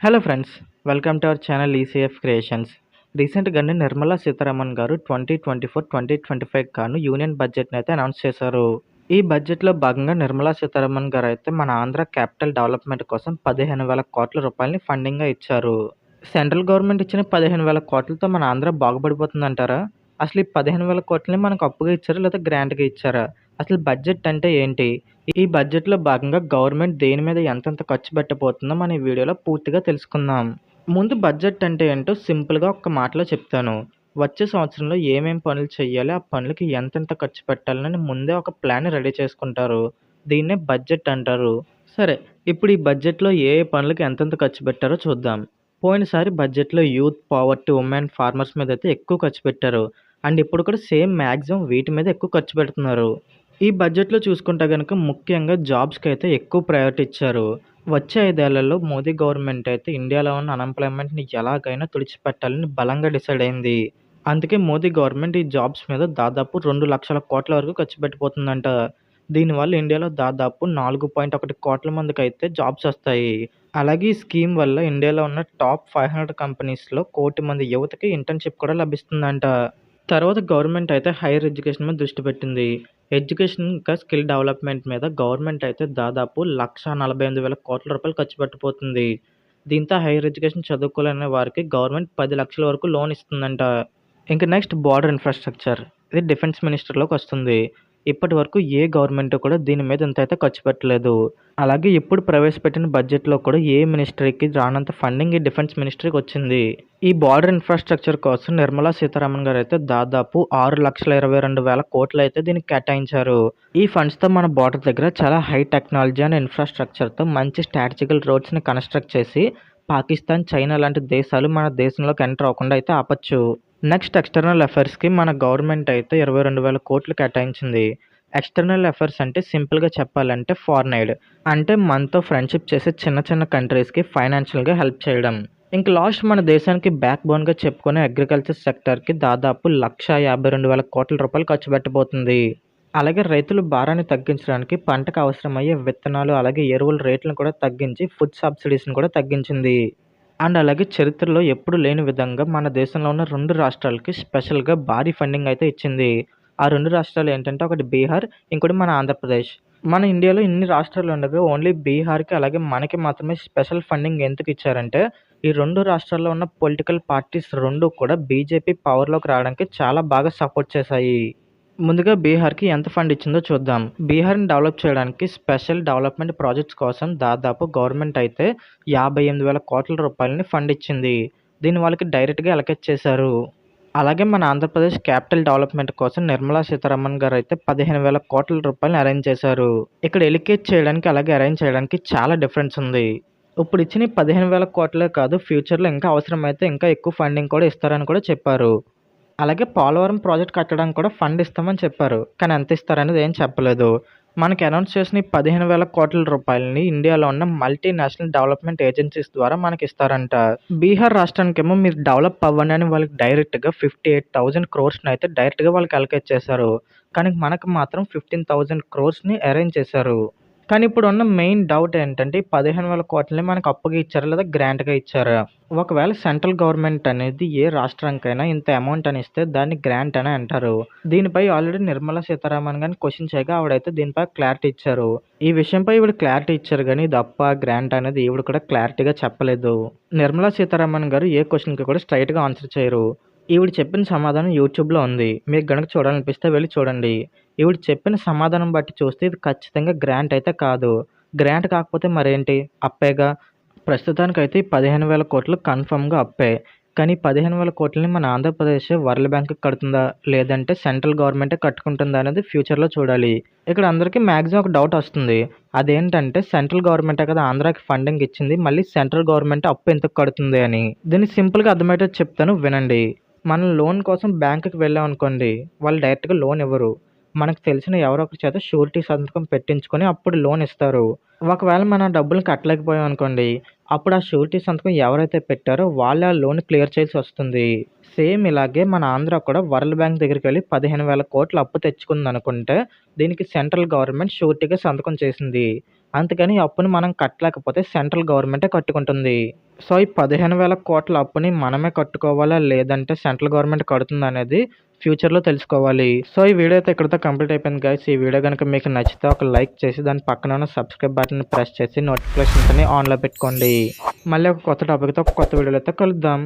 Hello friends welcome to our channel ECF creations రీసెంట్గానే Nirmala Sitharaman garu twenty twenty four twenty twenty five గాను union బడ్జెట్ని అయితే announce చేశారు. ఈ బడ్జెట్లో భాగంగా నిర్మలా సీతారామన్ గారు అయితే మన ఆంధ్ర క్యాపిటల్ డెవలప్మెంట్ కోసం పదిహేను వేల కోట్ల రూపాయలని ఫండింగ్గా ఇచ్చారు. సెంట్రల్ గవర్నమెంట్ ఇచ్చిన పదిహేను వేల కోట్లతో మన ఆంధ్ర బాగుపడిపోతుందంటారా? అసలు ఈ పదిహేను వేల కోట్లని మనకు అప్పుగా ఇచ్చారా లేదా గ్రాంట్గా ఇచ్చారా? అసలు బడ్జెట్ అంటే ఏంటి? ఈ బడ్జెట్లో భాగంగా గవర్నమెంట్ దేని మీద ఎంతెంత ఖర్చు పెట్టబోతుందో మన ఈ వీడియోలో పూర్తిగా తెలుసుకుందాం. ముందు బడ్జెట్ అంటే ఏంటో సింపుల్గా ఒక్క మాటలో చెప్తాను. వచ్చే సంవత్సరంలో ఏమేం పనులు చేయాలి ఆ పనులకి ఎంతెంత ఖర్చు పెట్టాలని ముందే ఒక ప్లాన్ రెడీ చేసుకుంటారు. దీన్నే బడ్జెట్ అంటారు. సరే ఇప్పుడు ఈ బడ్జెట్లో ఏ ఏ పనులకి ఎంతెంత ఖర్చు పెట్టారో చూద్దాం. పోయినసారి బడ్జెట్లో యూత్ పావర్టీ ఉమెన్ ఫార్మర్స్ మీద అయితే ఎక్కువ ఖర్చు పెట్టారు. అండ్ ఇప్పుడు కూడా సేమ్ మ్యాక్సిమం వీటి మీద ఎక్కువ ఖర్చు పెడుతున్నారు. ఈ బడ్జెట్లో చూసుకుంటే కనుక ముఖ్యంగా జాబ్స్కి అయితే ఎక్కువ ప్రయారిటీ ఇచ్చారు. వచ్చే ఐదేళ్ళలో మోదీ గవర్నమెంట్ అయితే ఇండియాలో ఉన్న అన్ఎంప్లాయ్మెంట్ని ఎలాగైనా తుడిచిపెట్టాలని బలంగా డిసైడ్ అయింది. అందుకే మోదీ గవర్నమెంట్ ఈ జాబ్స్ మీద దాదాపు రెండు లక్షల కోట్ల వరకు ఖర్చు పెట్టిపోతుందంట దీనివల్ల ఇండియాలో దాదాపు నాలుగు పాయింట్ ఒకటి కోట్ల మందికి అయితే జాబ్స్ వస్తాయి. అలాగే ఈ స్కీమ్ వల్ల ఇండియాలో ఉన్న టాప్ ఫైవ్ హండ్రెడ్ కంపెనీస్లో కోటి మంది యువతకి ఇంటర్న్షిప్ కూడా లభిస్తుందంట. తర్వాత గవర్నమెంట్ అయితే హైయర్ ఎడ్యుకేషన్ మీద దృష్టి పెట్టింది. ఎడ్యుకేషన్ ఇంకా స్కిల్ డెవలప్మెంట్ మీద గవర్నమెంట్ అయితే దాదాపు లక్ష నలభై ఎనిమిది వేల కోట్ల రూపాయలు ఖర్చు పెట్టిపోతుంది దీంతో హైయర్ ఎడ్యుకేషన్ చదువుకోలేని వారికి గవర్నమెంట్ పది లక్షల వరకు లోన్ ఇస్తుందంట. ఇంకా నెక్స్ట్ బార్డర్ ఇన్ఫ్రాస్ట్రక్చర్. ఇది డిఫెన్స్ మినిస్టర్లోకి వస్తుంది. ఇప్పటి వరకు ఏ గవర్నమెంట్ కూడా దీని మీద ఇంత అయితే ఖర్చు పెట్టలేదు. అలాగే ఇప్పుడు ప్రవేశపెట్టిన బడ్జెట్లో కూడా ఏ మినిస్ట్రీకి రానంత ఫండింగ్ ఈ డిఫెన్స్ మినిస్ట్రీకి వచ్చింది. ఈ బార్డర్ ఇన్ఫ్రాస్ట్రక్చర్ కోసం నిర్మలా సీతారామన్ గారు అయితే దాదాపు ఆరు లక్షల ఇరవై రెండు వేల కోట్లు అయితే దీనికి కేటాయించారు. ఈ ఫండ్స్తో మన బార్డర్ దగ్గర చాలా హై టెక్నాలజీ అండ్ ఇన్ఫ్రాస్ట్రక్చర్తో మంచి స్ట్రాటజికల్ రోడ్స్ని కన్స్ట్రక్ట్ చేసి పాకిస్తాన్ చైనా లాంటి దేశాలు మన దేశంలోకి ఎంటర్ అవ్వకుండా అయితే ఆపచ్చు. నెక్స్ట్ ఎక్స్టర్నల్ అఫైర్స్కి మన గవర్నమెంట్ అయితే ఇరవై రెండు వేల కోట్లు కేటాయించింది. ఎక్స్టర్నల్ అఫైర్స్ అంటే సింపుల్గా చెప్పాలంటే ఫారెన్ ఎయిడ్ అంటే మనతో ఫ్రెండ్షిప్ చేసే చిన్న చిన్న కంట్రీస్కి ఫైనాన్షియల్గా హెల్ప్ చేయడం. ఇంక లాస్ట్ మన దేశానికి బ్యాక్ బోన్గా చెప్పుకునే అగ్రికల్చర్ సెక్టర్కి దాదాపు లక్ష యాభై రెండు వేల కోట్ల రూపాయలు ఖర్చు పెట్టబోతుంది. అలాగే రైతులు భారాన్ని తగ్గించడానికి పంటకు అవసరమయ్యే విత్తనాలు అలాగే ఎరువుల రేట్లను కూడా తగ్గించి ఫుడ్ సబ్సిడీస్ని కూడా తగ్గించింది. అండ్ అలాగే చరిత్రలో ఎప్పుడు లేని విధంగా మన దేశంలో ఉన్న రెండు రాష్ట్రాలకి స్పెషల్గా భారీ ఫండింగ్ అయితే ఇచ్చింది. ఆ రెండు రాష్ట్రాలు ఏంటంటే ఒకటి బీహార్ ఇంకోటి మన ఆంధ్రప్రదేశ్. మన ఇండియాలో ఇన్ని రాష్ట్రాలు ఉండగా ఓన్లీ బీహార్కి అలాగే మనకి మాత్రమే స్పెషల్ ఫండింగ్ ఎందుకు ఇచ్చారంటే ఈ రెండు రాష్ట్రాల్లో ఉన్న పొలిటికల్ పార్టీస్ రెండు కూడా బీజేపీ పవర్లోకి రావడానికి చాలా బాగా సపోర్ట్ చేశాయి. ముందుగా బీహార్కి ఎంత ఫండ్ ఇచ్చిందో చూద్దాం. బీహార్ని డెవలప్ చేయడానికి స్పెషల్ డెవలప్మెంట్ ప్రాజెక్ట్స్ కోసం దాదాపు గవర్నమెంట్ అయితే యాభై ఎనిమిది వేల కోట్ల రూపాయలని ఫండ్ ఇచ్చింది. దీని వాళ్ళకి డైరెక్ట్గా ఎలకెట్ చేశారు. అలాగే మన ఆంధ్రప్రదేశ్ క్యాపిటల్ డెవలప్మెంట్ కోసం నిర్మలా సీతారామన్ గారు అయితే పదిహేను వేల కోట్ల రూపాయలు అరేంజ్ చేశారు. ఇక్కడ ఎలికేట్ చేయడానికి అలాగే అరేంజ్ చేయడానికి చాలా డిఫరెన్స్ ఉంది. ఇప్పుడు ఇచ్చిన పదిహేను వేల కోట్లే కాదు ఫ్యూచర్లో ఇంకా అవసరమైతే ఇంకా ఎక్కువ ఫండింగ్ కూడా ఇస్తారని కూడా చెప్పారు. అలాగే పోలవరం ప్రాజెక్ట్ కట్టడానికి కూడా ఫండ్ ఇస్తామని చెప్పారు. కానీ ఎంత ఇస్తారనేది ఏం చెప్పలేదు. మనకి అనౌన్స్ చేసిన పదిహేను వేల కోట్ల రూపాయలని ఇండియాలో ఉన్న మల్టీనేషనల్ డెవలప్మెంట్ ఏజెన్సీస్ ద్వారా మనకి ఇస్తారంట. బీహార్ రాష్ట్రానికేమో మీరు డెవలప్ అవ్వండి అని వాళ్ళకి డైరెక్ట్గా ఫిఫ్టీ ఎయిట్ థౌజండ్ క్రోర్స్ని అయితే డైరెక్ట్గా వాళ్ళకి అలకేట్ చేశారు. కానీ మనకు మాత్రం ఫిఫ్టీన్ థౌజండ్ క్రోర్స్ని అరేంజ్ చేశారు. కానీ ఇప్పుడు ఉన్న మెయిన్ డౌట్ ఏంటంటే ఈ పదిహేను వేల కోట్లని మనకు అప్పుగా ఇచ్చారా లేదా గ్రాంట్గా ఇచ్చారా? ఒకవేళ సెంట్రల్ గవర్నమెంట్ అనేది ఏ రాష్ట్రానికైనా ఇంత అమౌంట్ అని ఇస్తే దాన్ని గ్రాంట్ అని అంటారు. దీనిపై ఆల్రెడీ నిర్మలా సీతారామన్ గారిని క్వశ్చన్ చేయగా ఆవిడైతే దీనిపై క్లారిటీ ఇచ్చారు. ఈ విషయంపై ఈవిడ క్లారిటీ ఇచ్చారు కానీ ఇది అప్ప గ్రాంట్ అనేది ఈవిడ కూడా క్లారిటీగా చెప్పలేదు. నిర్మలా సీతారామన్ గారు ఏ క్వశ్చన్కి కూడా స్ట్రైట్గా ఆన్సర్ చేయరు. ఈవిడ చెప్పిన సమాధానం యూట్యూబ్లో ఉంది. మీకు గనుక చూడాలనిపిస్తే వెళ్ళి చూడండి. ఈవిడ చెప్పిన సమాధానం బట్టి చూస్తే ఇది ఖచ్చితంగా గ్రాంట్ అయితే కాదు. గ్రాంట్ కాకపోతే మరేంటి? అప్పేగా. ప్రస్తుతానికైతే పదిహేను వేల కోట్లు కన్ఫర్మ్గా అప్పే. కానీ పదిహేను వేల కోట్లని మన ఆంధ్రప్రదేశ్ వరల్డ్ బ్యాంక్కి కడుతుందా? లేదంటే సెంట్రల్ గవర్నమెంటే కట్టుకుంటుందా అనేది ఫ్యూచర్లో చూడాలి. ఇక్కడ అందరికీ మ్యాక్సిమం ఒక డౌట్ వస్తుంది. అదేంటంటే సెంట్రల్ గవర్నమెంటే కదా ఆంధ్రాకి ఫండింగ్ ఇచ్చింది మళ్ళీ సెంట్రల్ గవర్నమెంట్ అప్పు ఎందుకు కడుతుంది అని. దీన్ని సింపుల్గా అర్థమయ్యేటట్టు చెప్తాను వినండి. మనం లోన్ కోసం బ్యాంకుకి వెళ్ళాం అనుకోండి వాళ్ళు డైరెక్ట్గా లోన్ ఇవ్వరు. మనకు తెలిసిన ఎవరో ఒకరి చేత షూరిటీ సంతకం పెట్టించుకొని అప్పుడు లోన్ ఇస్తారు. ఒకవేళ మన డబ్బులు కట్టలేకపోయాం అనుకోండి అప్పుడు ఆ షూరిటీ సంతకం ఎవరైతే పెట్టారో వాళ్ళే ఆ లోన్ క్లియర్ చేయాల్సి వస్తుంది. సేమ్ ఇలాగే మన ఆంధ్ర కూడా వరల్డ్ బ్యాంక్ దగ్గరికి వెళ్ళి పదిహేను వేల కోట్లు అప్పు తెచ్చుకుంది అనుకుంటే దీనికి సెంట్రల్ గవర్నమెంట్ షూరిటీగా సంతకం చేసింది. అందుకని అప్పును మనం కట్టలేకపోతే సెంట్రల్ గవర్నమెంటే కట్టుకుంటుంది. సో ఈ పదిహేను వేల కోట్ల అప్పుని మనమే కట్టుకోవాలా? లేదంటే సెంట్రల్ గవర్నమెంట్ కడుతుంది అనేది ఫ్యూచర్లో తెలుసుకోవాలి. సో ఈ వీడియో అయితే ఇక్కడితో కంప్లీట్ అయిపోయింది గైస్ ఈ వీడియో కనుక మీకు నచ్చితే ఒక లైక్ చేసి దాని పక్కన ఉన్న సబ్స్క్రైబ్ బటన్ ప్రెస్ చేసి నోటిఫికేషన్స్ అని ఆన్లో పెట్టుకోండి. మళ్ళీ ఒక కొత్త టాపిక్తో ఒక కొత్త వీడియోలో అయితే కలుద్దాం.